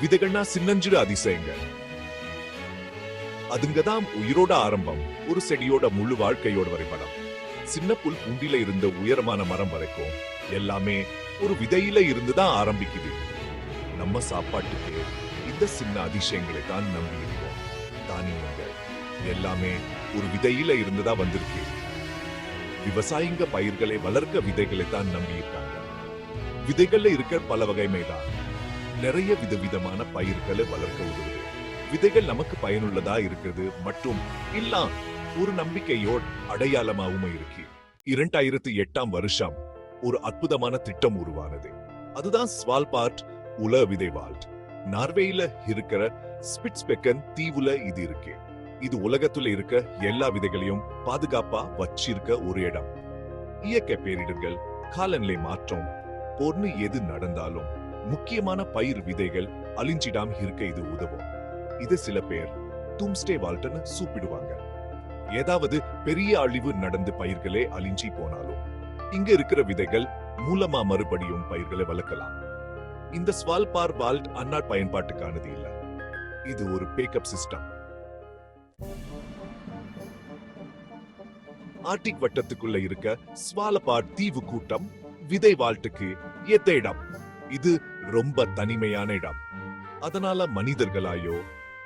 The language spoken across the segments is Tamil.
விதைகள்னா சின்னஞ்சிறு அதிசயங்கள் அதுங்கதான் உயிரோட ஆரம்பம் ஒரு செடியோட முழு வாழ்க்கையோட வரைபடம். சின்ன புல் பூண்டில இருந்த உயரமான மரம் வரைக்கும் எல்லாமே ஒரு விதையில இருந்துதான் ஆரம்பிக்குது. நம்ம சாப்பாட்டுக்கு இந்த சின்ன அதிசயங்களை தான் நம்பி இருக்கோம் தானியங்க எல்லாமே ஒரு விதையில இருந்துதா வந்திருக்கு. விவசாயிங்க பயிர்களை வளர்க்க விதைகளை தான் நம்பி இருக்காங்க. விதைகள்ல இருக்க பல வகைமை தான் நிறைய விதவிதமான பயிர்களை வளர்க்க உதவுது. விதைகள் நமக்கு பயனுள்ளதா இருக்குது மற்றும் இல்லா ஒரு நம்பிக்கையோட அடையாளமாகவும் இருக்கு. இரண்டாயிரத்தி எட்டாம் வருஷம் ஒரு அற்புதமான திட்டம் உருவானது. அதுதான் ஸ்வால்பார்ட் உல விதைவால்ட். நார்வேயில இருக்கிற ஸ்பிட்ஸ்பெக்கன் தீவுல இது இருக்கு. இது உலகத்துல இருக்க எல்லா விதைகளையும் பாதுகாப்பா வச்சிருக்க ஒரு இடம். இயற்கை பேரிடர்கள் காலநிலை மாற்றம் பொண்ணு எது நடந்தாலும் முக்கியமான பயிர் விதைகள் அழிஞ்சிடாம இருக்க இது உதவும். இது சில பேர் டூம்ஸ்டே வால்ட்னு சூப்பிடுவாங்க. ஏதாவது பெரிய அழிவு நடந்து பயிர்களே அழிஞ்சி போனாலும் இங்க இருக்கிற விதைகள் மூலமா மறுபடியும் பயிர்களை வளர்க்கலாம். இந்த ஸ்வால்பார் வால்ட் அந்நாட் பயன்பாட்டுக்கானது இல்ல. இது ஒரு பேக்கப் சிஸ்டம் ஆர்டிக் வட்டத்துக்குள்ள இருக்க ஸ்வாலபார் தீவு கூட்டம் விதை வால்ட்டுக்கு ஏத்த இடம் இது ரொம்ப தனிமையான இடம். அதனால மனிதர்களாயோ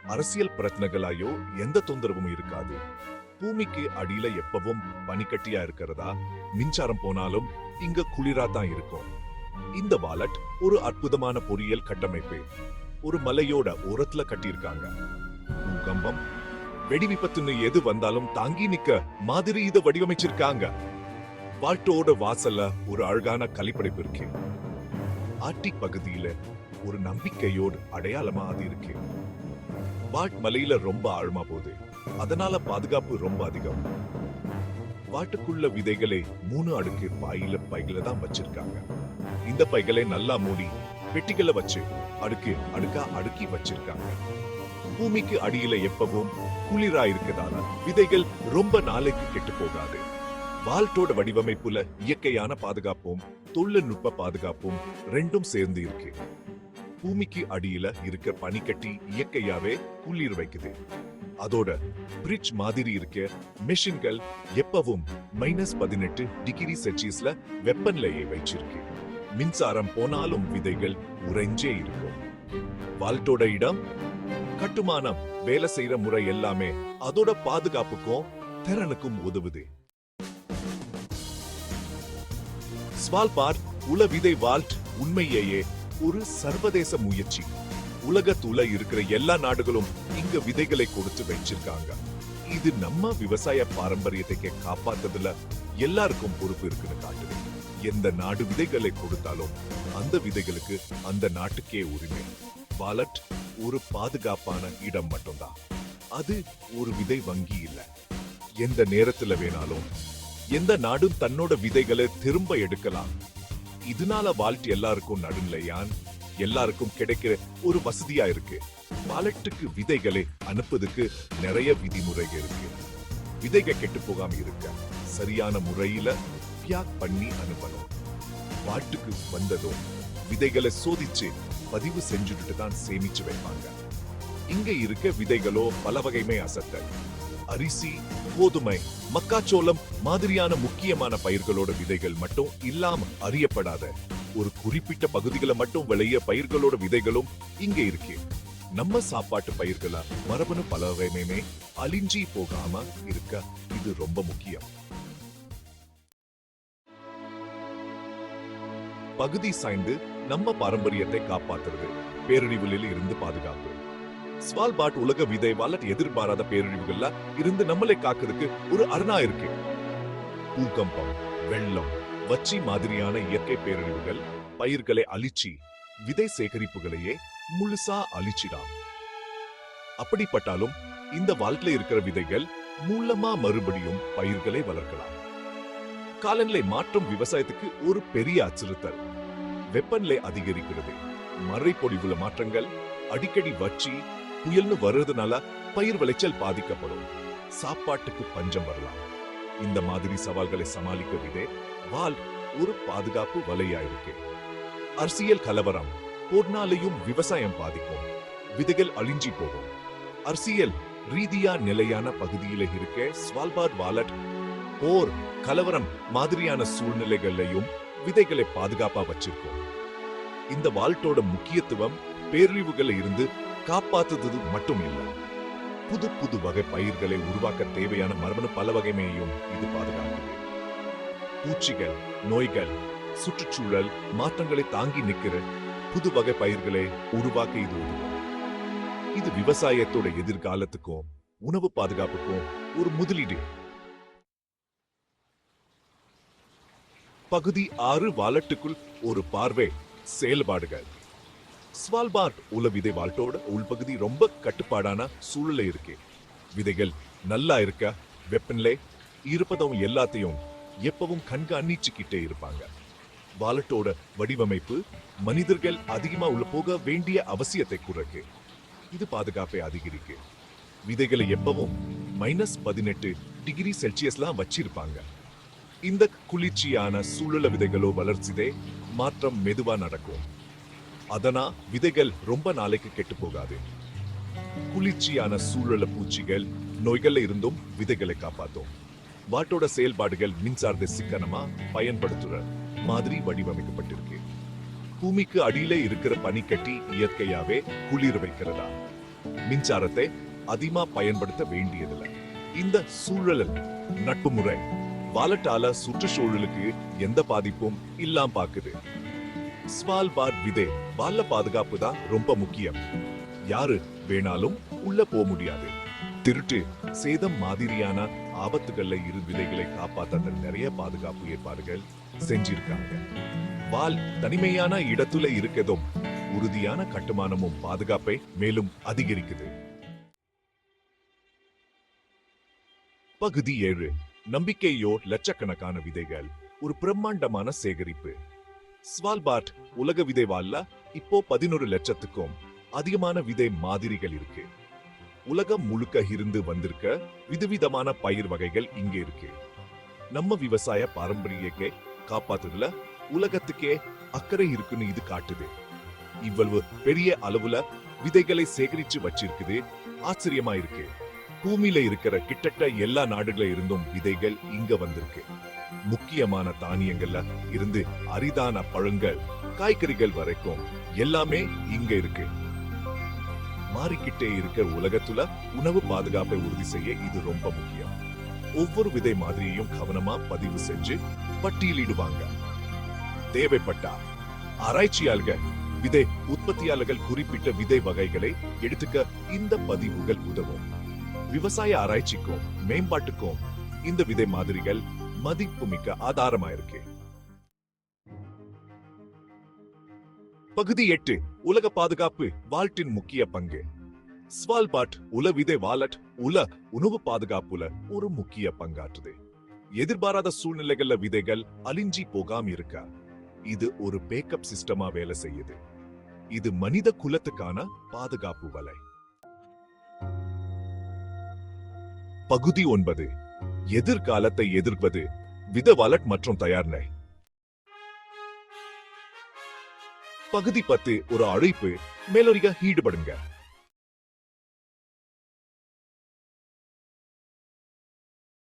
அரசியல் பிரச்சனைகளாயோ எந்த தொந்தரவும் இருக்காது. பூமிக்கு அடியில எப்பவும் பனிக்கட்டியா இருக்கிறதா? மின்சாரம் போனாலும் இங்க குளிரா தான் இருக்கும். இந்த வாலட் ஒரு அற்புதமான பொறியியல் கட்டமைப்பு. ஒரு மலையோட ஓரத்துல கட்டியிருக்காங்க. பூகம்பம் வெடி விபத்துன்னு எது வந்தாலும் தாங்கி நிக்க மாதிரி இத வடிவமைச்சிருக்காங்க. வாட்டோட வாசல்ல ஒரு அழகான கலிப்படைப்பு இருக்கு. ஆர்டிக் பகுதியில ஒரு நம்பிக்கையோடு அடையாளமா அது இருக்கு. வாட் மலையில ரொம்ப ஆழமா போகுது. அதனால பாதுகாப்பு ரொம்ப அதிகம். வாட்டுக்குள்ள விதைகளை மூணு அடுக்கு பாயில பைகளை தான் வச்சிருக்காங்க. இந்த பைகளை நல்லா மூடி பெட்டிகளை வச்சு அடுக்கு அடுக்கா அடுக்கி வச்சிருக்காங்க. பூமிக்கு அடியில எப்பவும் குளிரா இருக்கதால விதைகள் ரொம்ப நாளைக்கு கெட்டு போகாது. வால்ட்டோட வடிவமைப்புல இயற்கையான பாதுகாப்பும் தொழில்நுட்ப பாதுகாப்பும் ரெண்டும் சேர்ந்து இருக்கு. பூமிக்கு அடியில இருக்க பனிக்கட்டி இயற்கையாவே குளிர் வைக்குது. அதோட பிரிட்ஜ் மாதிரி இருக்க மெஷின்கள் எப்பவும் மைனஸ் பதினெட்டு டிகிரி செல்சியஸ்ல வெப்பநிலையை வச்சிருக்கு. மின்சாரம் போனாலும் விதைகள் உறைஞ்சே இருக்கும். வால்ட்டோட இடம் கட்டுமானம் வேலை செய்யற முறை எல்லாமே அதோட பாதுகாப்புக்கும் திறனுக்கும் உதவுது. ஸ்வால்பார்ட் உல விதை வால்ட் உண்மையேயே ஒரு சர்வதேச முயற்சி. உலகத்துல இருக்கிற எல்லா நாடுகளும் இங்க விதைகளை கொடுத்து வச்சிருக்காங்க. இது நம்ம விவசாய பாரம்பரியத்தை காப்பாத்ததுல எல்லாருக்கும் பொறுப்பு இருக்குன்னு காட்டுது. எந்த நாடு விதைகளை கொடுத்தாலும் அந்த விதைகளுக்கு அந்த நாட்டுக்கே உரிமை. வாலட் ஒரு பாதுகாப்பான இடம் மட்டும்தான். அது ஒரு விதை வங்கி இல்ல. எந்த நேரத்துல வேணாலும் எந்த நாடும் தன்னோட விதைகளை திரும்ப எடுக்கலாம். இதனால வால்ட் எல்லாருக்கும் நடுநிலையான் எல்லாருக்கும் கிடைக்கிற ஒரு வசதியா இருக்கு. வாலெட்டுக்கு விதைகளை அனுப்புறதுக்கு நிறைய விதிமுறை இருக்கு. விதைகள் கெட்டு போகாம இருக்க சரியான முறையில பியாக் பண்ணி அனுப்பணும். வாட்டுக்கு வந்ததும் விதைகளை சோதிச்சு பதிவு செஞ்சுட்டு தான் சேமிச்சு வைப்பாங்க. இங்க இருக்க விதைகளோ பல வகைமை அசத்தல். அரிசி கோதுமை மக்காச்சோளம் மாதிரியான முக்கியமான பயிர்களோட விதைகள் மட்டும் இல்லாம அறியப்படாத ஒரு குறிப்பிட்ட பகுதிகளை மட்டும் விளைய பயிர்களோட விதைகளும் இங்க இருக்கு. நம்ம சாப்பாட்டு பயிர்களா மரபணு பல அழிஞ்சி போகாம இருக்க இது ரொம்ப முக்கியம். பகுதி சாய்ந்து நம்ம பாரம்பரியத்தை காப்பாத்துறது பேரழிவுகளில் இருந்து பாதுகாப்பு. ஸ்வால்பாட் உலக விதை வாலட் எதிர்பாராத பேரழிவுகள்ல இருந்து நம்மளை காக்கிறதுக்கு ஒரு அரணா இருக்கு. பூகம்பம் வெள்ளம் வச்சி மாதிரியான இயற்கை பேரழிவுகள் பயிர்களை அழிச்சி விதை சேகரிப்புகளையே முழுசா அழிச்சிடாம். அப்படிப்பட்டாலும் இந்த வாழ்க்கையில இருக்கிற விதைகள் மூலமா மறுபடியும் பயிர்களை வளர்க்கலாம். காலநிலை மாற்றம் விவசாயத்துக்கு ஒரு பெரிய அச்சுறுத்தல். வெப்பநிலை அதிகரிக்கிறது. மழை பொழிவுல மாற்றங்கள் அடிக்கடி வற்றி புயல்னு வர்றதுனால பயிர் விளைச்சல் பாதிக்கப்படும். சாப்பாட்டுக்கு பஞ்சம் வரலாம். இந்த மாதிரி சவால்களை சமாளிக்க விதே வால் ஒரு பாதுகாப்பு வலையா இருக்கு அரசியல் கலவரம் போர்னாலையும் விவசாயம் பாதிக்கும். விதைகள் அழிஞ்சி போகும். அரசியல் ரீதியா நிலையான பகுதியில இருக்க ஸ்வால்பார்ட் வாலட் போர் கலவரம் மாதிரியான சூழ்நிலைகள்லையும் விதைகளை பாதுகாப்பா வச்சிருக்கோம். இந்த வால்ட்டோட முக்கியத்துவம் பேரழிவுகளை இருந்து காப்பாத்துறது மட்டும் இல்ல புது புது வகை பயிர்களை உருவாக்க தேவையான மரபணு பல வகைமையையும் இது பாதுகாக்குது. பூச்சிகள் நோய்கள் சுற்றுச்சூழல் மாற்றங்களை தாங்கி நிற்கிற புது வகை பயிர்களை உருவாக்க இது உதவும். இது விவசாயத்தோட எதிர்காலத்துக்கும் உணவு பாதுகாப்புக்கும் ஒரு முதலீடு. பகுதி ஆறு வாலட்டுக்குள் ஒரு பார்வை செயல்பாடுகள். ஸ்வால்பார்ட் உள்ள விதை வால்ட்டோட உள்பகுதி ரொம்ப கட்டுப்பாடான சூழல இருக்கு. விதைகள் நல்லா இருக்க வெப்பநிலை இருப்பதும் எல்லாத்தையும் எப்பவும் கண்காணிச்சுக்கிட்டே இருப்பாங்க. வாலட்டோட வடிவமைப்பு மனிதர்கள் அதிகமா உள்ள போக வேண்டிய அவசியத்தை குறைக்கு. இது பாதுகாப்பை அதிகரிக்கு. விதைகளை எப்பவும் மைனஸ் பதினெட்டு டிகிரி செல்சியஸ்லாம் வச்சிருப்பாங்க. இந்த குளிர்ச்சியான சூழல விதைகளோ வளர்ச்சிதே மாற்றம் மெதுவா நடக்கும். அதனா விதைகள் ரொம்ப நாளைக்கு கெட்டு போகாது குளிர்ச்சியான சூழல பூச்சிகள் நோய்கள்ல இருந்தும் விதைகளை காப்பாத்தும். வாட்டோட செயல்பாடுகள் மின்சாரத்தை சிக்கனமா பயன்படுத்துற மாதிரி வடிவமைக்கப்பட்டிருக்கு. பூமிக்கு அடியில இருக்கிற பனிக்கட்டி இயற்கையாவே குளிர் வைக்கிறதா? மின்சாரத்தை அதிகமா பயன்படுத்த வேண்டியதில்லை. இந்த சூழல் நட்பு முறை வாலட்டால சுற்றுச்சூழலுக்கு எந்த பாதிப்பும் இல்லாம பாக்குது. ஸ்வால்பார்ட் விதே வால்ல பாதுகாப்பு தான் ரொம்ப முக்கியம் யாரு வேணாலும் உள்ள போக முடியாது திருட்டு சேதம் மாதிரியான ஆபத்துகள்ல இரு விதைகளை காப்பாத்த நிறைய பாதுகாப்பு ஏற்பாடுகள் செஞ்சிருக்காங்க வால் தனிமையான இடத்துல இருக்கதும் உறுதியான கட்டுமானமும் பாதுகாப்பை மேலும் அதிகரிக்குது பகுதி ஏழு நம்பிக்கையோ லட்சக்கணக்கான விதைகள் ஒரு பிரம்மாண்டமான சேகரிப்பு ஸ்வால்பார்ட் உலக விதை வால்ல இப்போ பதினொரு லட்சத்துக்கும் அதிகமான விதை மாதிரிகள் இருக்கு. உலகம் முழுக்க இருந்து வந்திருக்க விதவிதமான பயிர் வகைகள் இங்க இருக்கு. நம்ம விவசாய பாரம்பரியக்கே காப்பாத்துல உலகத்துக்கே அக்கறை இருக்குன்னு இது காட்டுது. இவ்வளவு பெரிய அளவுல விதைகளை சேகரிச்சு வச்சிருக்குது. ஆச்சரியமா இருக்கு. பூமியில இருக்கிற கிட்டத்தட்ட எல்லா நாடுகள இருந்தும் விதைகள் இங்க வந்திருக்கு. முக்கியமான தானியங்கள்ல இருந்து அரிதான பழங்கள் காய்கறிகள் வரைக்கும் எல்லாமே இங்க இருக்கு. மாறிக்கிட்டே இருக்கிற உலகத்துல உணவு பாதுகாப்பை உறுதி செய்ய இது ரொம்ப முக்கியம். ஒவ்வொரு விதை மாதிரியையும் கவனமா பதிவு செஞ்சு பட்டியலிடுவாங்க. தேவைப்பட்டா ஆராய்ச்சியாளர்கள் விதை உற்பத்தியாளர்கள் குறிப்பிட்ட விதை வகைகளை எடுத்துக்க இந்த பதிவுகள் உதவும். விவசாய ஆராய்ச்சிக்கும் மேம்பாட்டுக்கும் இந்த விதை மாதிரிகள் மதிப்புமிக்க ஆதாரமா இருக்கு பகுதி எட்டு உலக பாதுகாப்பு வால்ட்டின் முக்கிய பங்கு. ஸ்வால்பாட் உல விதை வாலட் உல உணவு பாதுகாப்புல ஒரு முக்கிய பங்காற்றுது. எதிர்பாராத சூழ்நிலைகள்ல விதைகள் அழிஞ்சி போகாம இருக்க? இது ஒரு பேக்கப் சிஸ்டமா வேலை செய்யுது. இது மனித குலத்துக்கான பாதுகாப்பு வலை. பகுதி ஒன்பது எதிர்காலத்தை எதிர்ப்பது வித வாலட் மற்றும் தயார்னை பகுதி பத்து ஒரு அழைப்பு. மேலொருக ஈடுபடுங்க.